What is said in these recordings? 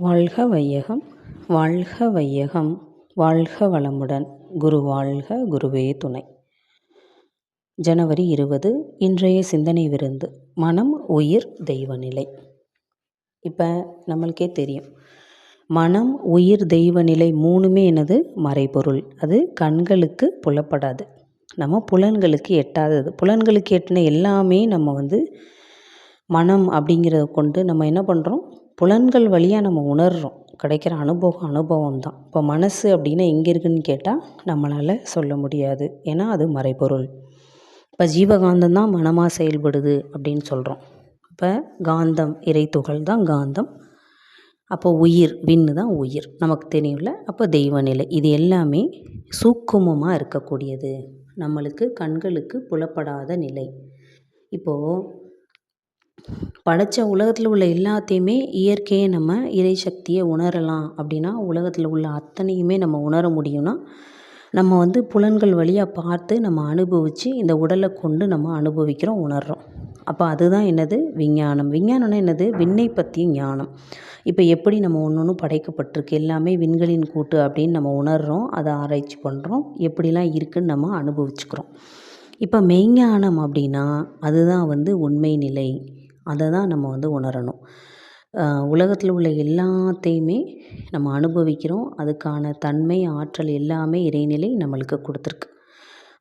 வாழ்க வையகம் வாழ்க வையகம் வாழ்க வளமுடன். குரு வாழ்க குருவே துணை. ஜனவரி இருபது இன்றைய சிந்தனை விருந்து. மனம் உயிர் தெய்வநிலை இப்போ நம்மளுக்கே தெரியும். மனம் உயிர் தெய்வநிலை மூணுமே எனது மறைபொருள். அது கண்களுக்கு புலப்படாது. நம்ம புலன்களுக்கு எட்டாதது. புலன்களுக்கு எட்டின எல்லாமே நம்ம வந்து மனம் அப்படிங்கிறத கொண்டு நம்ம என்ன பண்ணுறோம் புலன்கள் வழியாக நம்ம உணர்கிறோம் கிடைக்கிற அனுபவம் அனுபவம் தான் இப்போ மனசு அப்படின்னா எங்கே இருக்குதுன்னு கேட்டால் நம்மளால் சொல்ல முடியாது. ஏன்னா அது மறைபொருள். இப்போ ஜீவகாந்தம் தான் மனமாக செயல்படுது அப்படின்னு சொல்கிறோம் இப்போ காந்தம் இறைத்துகள் தான் காந்தம். அப்போ உயிர் விண்ணு தான் உயிர். நமக்கு தெரியும்ல? அப்போ தெய்வநிலை. இது எல்லாமே சூக்குமமாக இருக்கக்கூடியது. நம்மளுக்கு கண்களுக்கு புலப்படாத நிலை. இப்போது படைத்த உலகத்தில் உள்ள எல்லாத்தையுமே இயற்கையை நம்ம இறை சக்தியை உணரலாம் அப்படின்னா உலகத்தில் உள்ள அத்தனையுமே நம்ம உணர முடியும்னா நம்ம வந்து புலன்கள் வழியாக பார்த்து நம்ம அனுபவித்து இந்த உடலை கொண்டு நம்ம அனுபவிக்கிறோம் உணர்கிறோம் அப்போ அதுதான் என்னது? விஞ்ஞானம். விஞ்ஞானம்னா என்னது? விண்ணை பற்றிய ஞானம். இப்போ எப்படி நம்ம ஒன்று ஒன்று படைக்கப்பட்டிருக்கு? எல்லாமே விண்களின் கூட்டு அப்படின்னு நம்ம உணர்கிறோம் அதை ஆராய்ச்சி பண்ணுறோம் எப்படிலாம் இருக்குதுன்னு நம்ம அனுபவிச்சுக்கிறோம். இப்போ மெய்ஞானம் அப்படின்னா அதுதான் வந்து உண்மை நிலை. அதை தான் நம்ம வந்து உணரணும். உலகத்தில் உள்ள எல்லாத்தையுமே நம்ம அனுபவிக்கிறோம். அதுக்கான தன்மை ஆற்றல் எல்லாமே இறைநிலை நம்மளுக்கு கொடுத்துருக்கு.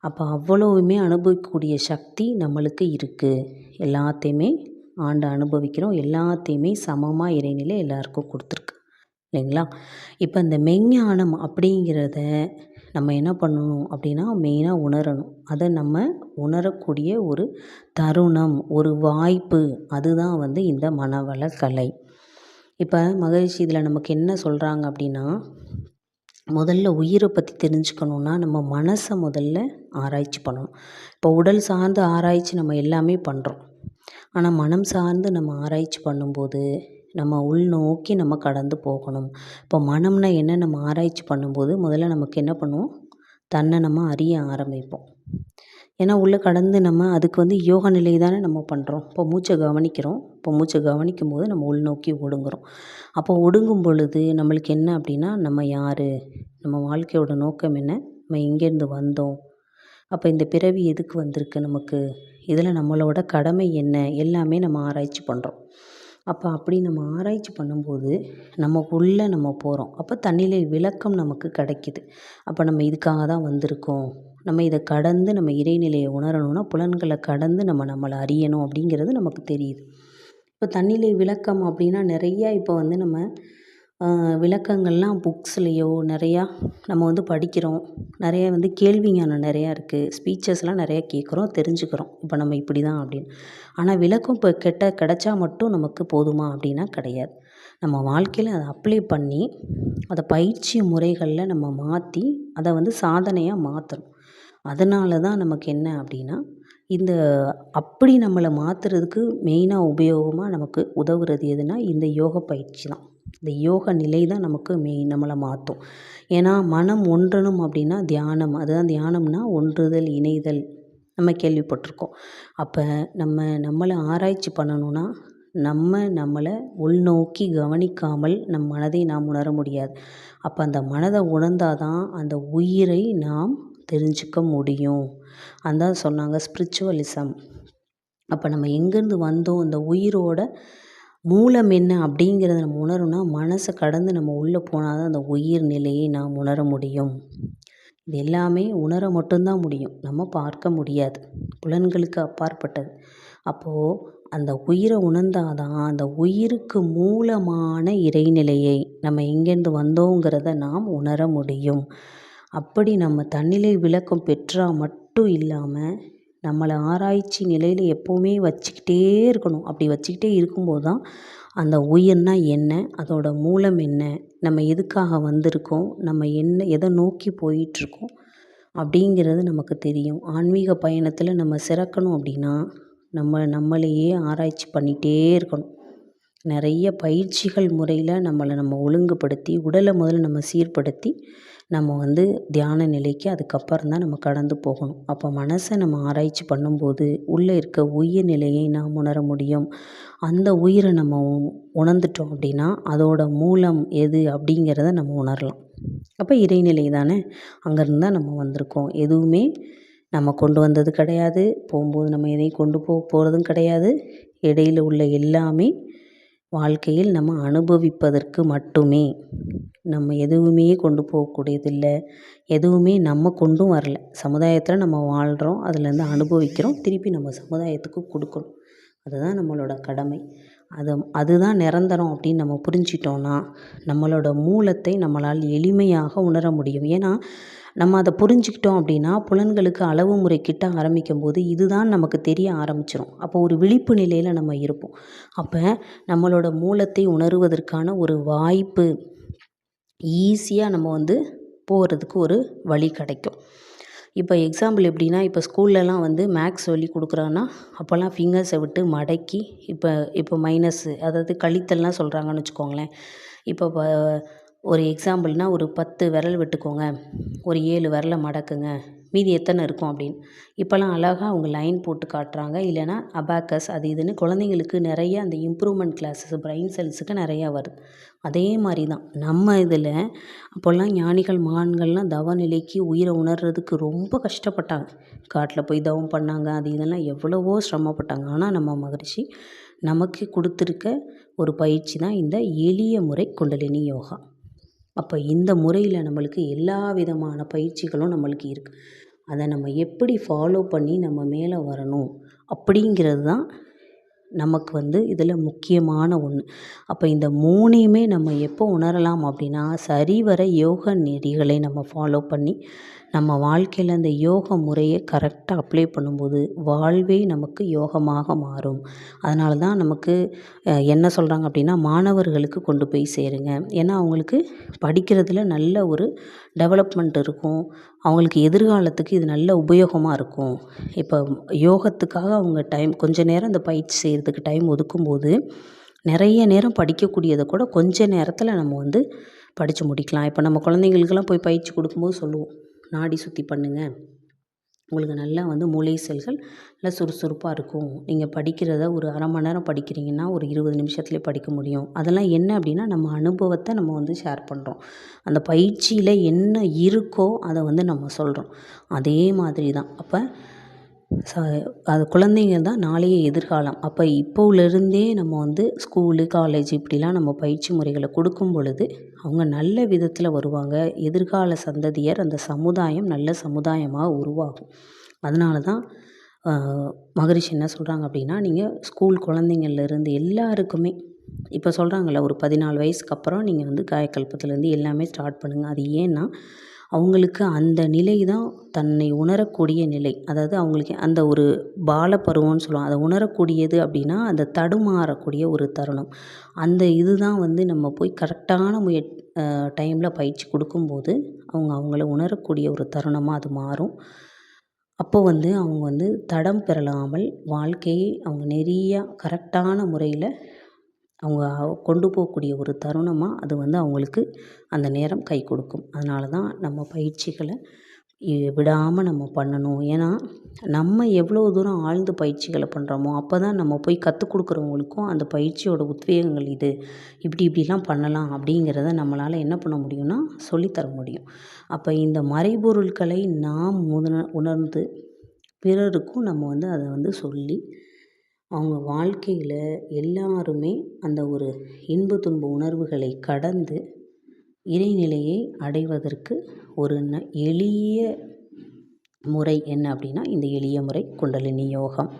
அப்போ அவ்வளவுமே அனுபவிக்கக்கூடிய சக்தி நம்மளுக்கு இருக்குது எல்லாத்தையுமே ஆண்டு அனுபவிக்கிறோம். எல்லாத்தையுமே சமமாக இறைநிலை எல்லாருக்கும் கொடுத்துருக்கு. இல்லைங்களா? இப்போ இந்த மெஞ்ஞானம் அப்படிங்கிறத நம்ம என்ன பண்ணணும் அப்படின்னா மெயினாக உணரணும். அதை நம்ம உணரக்கூடிய ஒரு தருணம் ஒரு வாய்ப்பு அதுதான் வந்து இந்த மனவள கலை இப்போ மகிழ்ச்சி இதில் நமக்கு என்ன சொல்கிறாங்க அப்படின்னா முதல்ல உயிரை பற்றி தெரிஞ்சுக்கணுன்னா நம்ம மனசை முதல்ல ஆராய்ச்சி பண்ணணும். இப்போ உடல் சார்ந்து ஆராய்ச்சி நம்ம எல்லாமே பண்ணுறோம் ஆனால் மனம் சார்ந்து நம்ம ஆராய்ச்சி பண்ணும்போது நம்ம உள்நோக்கி நம்ம கடந்து போகணும். இப்போ மனம்னா என்ன? நம்ம ஆராய்ச்சி பண்ணும்போது முதல்ல நமக்கு என்ன பண்ணுவோம்? தன்னை நம்ம அறிய ஆரம்பிப்போம். ஏன்னா உள்ளே கடந்து நம்ம அதுக்கு வந்து யோக நிலை தானே நம்ம பண்ணுறோம் இப்போ மூச்சை கவனிக்கிறோம். இப்போ மூச்சை கவனிக்கும் போது நம்ம உள்நோக்கி ஒடுங்குறோம். அப்போ ஒடுங்கும் பொழுது நம்மளுக்கு என்ன அப்படின்னா நம்ம யார்? நம்ம வாழ்க்கையோட நோக்கம் என்ன? நம்ம எங்கேருந்து வந்தோம்? அப்போ இந்த பிறவி எதுக்கு வந்திருக்கு நமக்கு? இதில் நம்மளோட கடமை என்ன? எல்லாமே நம்ம ஆராய்ச்சி பண்ணுறோம் அப்போ அப்படி நம்ம ஆராய்ச்சி பண்ணும்போது நமக்குள்ளே நம்ம போகிறோம் அப்போ தன்னிலை விளக்கம் நமக்கு கிடைக்கிது. அப்போ நம்ம இதுக்காக தான் வந்திருக்கோம். நம்ம இதை கடந்து நம்ம இறைநிலையை உணரணும்னா புலன்களை கடந்து நம்ம நம்மளை அறியணும் அப்படிங்கிறது நமக்கு தெரியுது. இப்போ தன்னிலை விளக்கம் அப்படின்னா நிறையா இப்போ வந்து நம்ம விளக்கங்கள்லாம் புக்ஸ்லேயோ நிறையா நம்ம வந்து படிக்கிறோம். நிறைய வந்து கேள்வி ஞானம் நிறையா இருக்குது ஸ்பீச்சஸ்லாம் நிறையா கேட்குறோம் தெரிஞ்சுக்கிறோம். இப்போ நம்ம இப்படி தான் அப்படின்னு. ஆனால் விளக்கம் இப்போ கெட்ட கிடச்சா மட்டும் நமக்கு போதுமா அப்படின்னா கிடையாது. நம்ம வாழ்க்கையில் அதை அப்ளை பண்ணி அதை பயிற்சி முறைகளில் நம்ம மாற்றி அதை வந்து சாதனையாக மாற்றணும் அதனால தான் நமக்கு என்ன அப்படின்னா இந்த அப்படி நம்மளை மாற்றுறதுக்கு மெயினாக உபயோகமாக நமக்கு உதவுறது எதுனா இந்த யோக பயிற்சி தான். இந்த யோக நிலை தான் நமக்கு மெயின் நம்மளை மாற்றும் ஏன்னா மனம் ஒன்றணும் அப்படின்னா தியானம். அதுதான் தியானம்னா ஒன்றுதல் இணைதல். நம்ம கேள்விப்பட்டிருக்கோம். அப்போ நம்ம நம்மளை ஆராய்ச்சி பண்ணணுன்னா நம்ம நம்மளை உள்நோக்கி கவனிக்காமல் நம் மனதை நாம் உணர முடியாது. அப்போ அந்த மனதை உணர்ந்தால் தான் அந்த உயிரை நாம் தெரிஞ்சுக்க முடியும். அதான் சொன்னாங்க ஸ்பிரிச்சுவலிசம் அப்போ நம்ம எங்கேருந்து வந்தோம்? இந்த உயிரோட மூலம் என்ன அப்படிங்கிறத நம்ம உணரணும்னா மனசை கடந்து நம்ம உள்ளே போனால் தான் அந்த உயிர் நிலையை நாம் உணர முடியும். இது எல்லாமே உணர மட்டும்தான் முடியும். நம்ம பார்க்க முடியாது. புலன்களுக்கு அப்பாற்பட்டது. அப்போது அந்த உயிரை உணர்ந்தால் தான் அந்த உயிருக்கு மூலமான இறைநிலையை நம்ம எங்கேருந்து வந்தோங்கிறத நாம் உணர முடியும். அப்படி நம்ம தன்னிலை விளக்கம் பெற்றால் மட்டும் இல்லாமல் நம்மளை ஆராய்ச்சி நிலையில் எப்போவுமே வச்சுக்கிட்டே இருக்கணும். அப்படி வச்சுக்கிட்டே இருக்கும்போது தான் அந்த உயிர்னால் என்ன? அதோட மூலம் என்ன? நம்ம எதுக்காக வந்திருக்கோம்? நம்ம என்ன எதை நோக்கி போயிட்டுருக்கோம்? அப்படிங்கிறது நமக்கு தெரியும். ஆன்மீக பயணத்தில் நம்ம சிறக்கணும் அப்படின்னா நம்ம நம்மளையே ஆராய்ச்சி பண்ணிகிட்டே இருக்கணும். நிறைய பயிற்சிகள் முறையில் நம்மளை நம்ம ஒழுங்குபடுத்தி உடலை முதல்ல நம்ம சீர்படுத்தி நம்ம வந்து தியான நிலைக்கு அதுக்கப்புறம் தான் நம்ம கடந்து போகணும். அப்போ மனசை நம்ம ஆராய்ச்சி பண்ணும்போது உள்ளே இருக்க உயிர் நிலையை நாம் உணர முடியும். அந்த உயிரை நம்ம உணர்ந்துட்டோம் அப்படின்னா அதோட மூலம் எது அப்படிங்கிறத நம்ம உணரலாம். அப்போ இறைநிலை தானே? அங்கேருந்து தான் நம்ம வந்திருக்கோம். எதுவுமே நம்ம கொண்டு வந்தது கிடையாது. போகும்போது நம்ம எதையும் கொண்டு போக போகிறதும் கிடையாது. இடையில் உள்ள எல்லாமே வாழ்க்கையில் நம்ம அனுபவிப்பதற்கு மட்டுமே. நம்ம எதுவுமே கொண்டு போகக்கூடியதில்லை. எதுவுமே நம்ம கொண்டும் வரல. சமுதாயத்தில் நம்ம வாழ்கிறோம் அதுலேருந்து அனுபவிக்கிறோம் திருப்பி நம்ம சமுதாயத்துக்கு கொடுக்கணும் அதுதான் நம்மளோட கடமை. அது அதுதான் நிரந்தரம் அப்படின்னு நம்ம புரிஞ்சிட்டோன்னா நம்மளோட மூலத்தை நம்மளால் எளிமையாக உணர முடியும். ஏன்னா நம்ம அதை புரிஞ்சுக்கிட்டோம் அப்படின்னா புலன்களுக்கு அளவு முறை கிட்ட ஆரம்பிக்கும் போது இதுதான் நமக்கு தெரிய ஆரம்பிச்சிடும் அப்போ ஒரு விழிப்பு நிலையில் நம்ம இருப்போம். அப்போ நம்மளோட மூலத்தை உணருவதற்கான ஒரு வாய்ப்பு ஈஸியாக நம்ம வந்து போகிறதுக்கு ஒரு வழி கிடைக்கும். இப்போ எக்ஸாம்பிள் எப்படின்னா இப்போ ஸ்கூல்லலாம் வந்து மேக்ஸ் சொல்லி கொடுக்குறான்னா அப்போல்லாம் ஃபிங்கர்ஸை விட்டு மடக்கி இப்போ இப்போ மைனஸ்ஸு அதாவது கழித்தல்லாம் சொல்கிறாங்கன்னு வச்சுக்கோங்களேன். இப்போ ஒரு எக்ஸாம்பிள்னால் ஒரு பத்து விரல் விட்டுக்கோங்க. ஒரு ஏழு விரலை மடக்குங்க. மீதி எத்தனை இருக்கும் அப்படின்னு. இப்போல்லாம் அழகாக அவங்க லைன் போட்டு காட்டுறாங்க. இல்லைனா அபாக்கஸ் அது இதுன்னு குழந்தைங்களுக்கு நிறைய அந்த இம்ப்ரூவ்மெண்ட் கிளாஸஸ் பிரெயின் செல்ஸுக்கு நிறையா வருது. அதே மாதிரி தான் நம்ம இதில் அப்போல்லாம் ஞானிகள் மகான்கள்லாம் தவ நிலைக்கு உயிரை உணர்றதுக்கு ரொம்ப கஷ்டப்பட்டாங்க. காட்டில் போய் தவம் பண்ணாங்க அது இதெல்லாம் எவ்வளவோ சிரமப்பட்டாங்க. ஆனால் நம்ம மகிழ்ச்சி நமக்கு கொடுத்துருக்க ஒரு பயிற்சி தான் இந்த எளிய முறை குண்டலினி யோகா. அப்போ இந்த முறையில் நம்மளுக்கு எல்லா விதமான பயிற்சிகளும் நம்மளுக்கு இருக்குது அதை நம்ம எப்படி ஃபாலோ பண்ணி நம்ம மேலே வரணும் அப்படிங்கிறது தான் நமக்கு வந்து இதில் முக்கியமான ஒன்று அப்போ இந்த மூணையுமே நம்ம எப்போ உணரலாம் அப்படின்னா சரிவர யோக நெறிகளை நம்ம ஃபாலோ பண்ணி நம்ம வாழ்க்கையில் அந்த யோக முறையை கரெக்டாக அப்ளை பண்ணும்போது வாழ்வே நமக்கு யோகமாக மாறும். அதனால தான் நமக்கு என்ன சொல்கிறாங்க அப்படின்னா மாணவர்களுக்கு கொண்டு போய் சேருங்க. ஏன்னா அவங்களுக்கு படிக்கிறதுல நல்ல ஒரு டெவலப்மெண்ட் இருக்கும். அவங்களுக்கு எதிர்காலத்துக்கு இது நல்ல உபயோகமாக இருக்கும். இப்போ யோகத்துக்காக அவங்க டைம் கொஞ்ச நேரம் இந்த பயிற்சி செய்கிறதுக்கு டைம் ஒதுக்கும்போது நிறைய நேரம் படிக்கக்கூடியதை கூட கொஞ்ச நேரத்தில் நம்ம வந்து படித்து முடிக்கலாம். இப்போ நம்ம குழந்தைங்களுக்கெல்லாம் போய் பயிற்சி கொடுக்கும்போது சொல்லுவோம் நாடி சுற்றி பண்ணுங்கள் உங்களுக்கு நல்லா வந்து மூளை செல்கள் நல்லா சுறுசுறுப்பாக இருக்கும். நீங்கள் படிக்கிறத ஒரு அரை மணி நேரம் படிக்கிறீங்கன்னா ஒரு இருபது நிமிஷத்துலேயே படிக்க முடியும். அதெல்லாம் என்ன அப்படின்னா நம்ம அனுபவத்தை நம்ம வந்து ஷேர் பண்ணுறோம் அந்த பயிற்சியில் என்ன இருக்கோ அதை வந்து நம்ம சொல்கிறோம் அதே மாதிரி தான் அப்போ ச அது குழந்தைங்க தான் நாளைய எதிர்காலம். அப்போ இப்போலேருந்தே நம்ம வந்து ஸ்கூலு காலேஜ் இப்படிலாம் நம்ம பயிற்சி முறைகளை கொடுக்கும் பொழுது அவங்க நல்ல விதத்தில் வருவாங்க. எதிர்கால சந்ததியர் அந்த சமுதாயம் நல்ல சமுதாயமாக உருவாகும். அதனால தான் மகரிஷி என்ன சொல்கிறாங்க அப்படின்னா நீங்கள் ஸ்கூல் குழந்தைங்கள்லேருந்து எல்லாருக்குமே இப்போ சொல்கிறாங்கள்ல ஒரு பதினாலு வயசுக்கு அப்புறம் நீங்கள் வந்து காயக்கல்பத்துலேருந்து எல்லாமே ஸ்டார்ட் பண்ணுங்கள் அது ஏன்னா அவங்களுக்கு அந்த நிலை தான் தன்னை உணரக்கூடிய நிலை. அதாவது அவங்களுக்கு அந்த ஒரு பால பருவம்னு அதை உணரக்கூடியது அப்படின்னா அந்த தடுமாறக்கூடிய ஒரு தருணம். அந்த இது தான் வந்து நம்ம போய் கரெக்டான முய டைமில் பயிற்சி கொடுக்கும்போது அவங்க அவங்கள உணரக்கூடிய ஒரு தருணமாக அது மாறும். அப்போ வந்து அவங்க வந்து தடம் பெறலாமல் வாழ்க்கையை அவங்க நெறியாக கரெக்டான முறையில் அவங்க கொண்டு போகக்கூடிய ஒரு தருணமாக அது வந்து அவங்களுக்கு அந்த நேரம் கை கொடுக்கும். அதனால தான் நம்ம பயிற்சிகளை விடாமல் நம்ம பண்ணணும். ஏன்னா நம்ம எவ்வளோ தூரம் ஆழ்ந்து பயிற்சிகளை பண்ணுறோமோ அப்போ தான் நம்ம போய் கற்றுக் கொடுக்குறவங்களுக்கும் அந்த பயிற்சியோட உத்வேகங்கள் இது. இப்படி இப்படிலாம் பண்ணலாம் அப்படிங்கிறத நம்மளால் என்ன பண்ண முடியும்னா சொல்லித்தர முடியும். அப்போ இந்த மறைபொருட்களை நாம் முதன உணர்ந்து பிறருக்கும் நம்ம வந்து அதை வந்து சொல்லி அவங்க வாழ்க்கையில் எல்லாருமே அந்த ஒரு இன்ப துன்ப உணர்வுகளை கடந்து இறைநிலையை அடைவதற்கு ஒரு ந எளிய முறை என்ன அப்படின்னா இந்த எளிய முறை குண்டலினி யோகம்.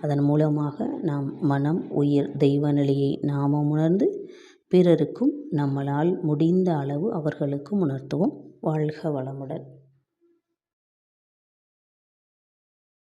அதன் மூலமாக நாம் மனம் உயிர் தெய்வ நிலையை நாம் உணர்ந்து பிறருக்கும் நம்மளால் முடிந்த அளவு அவர்களுக்கும் உணர்த்துவோம். வாழ்க வளமுடன்.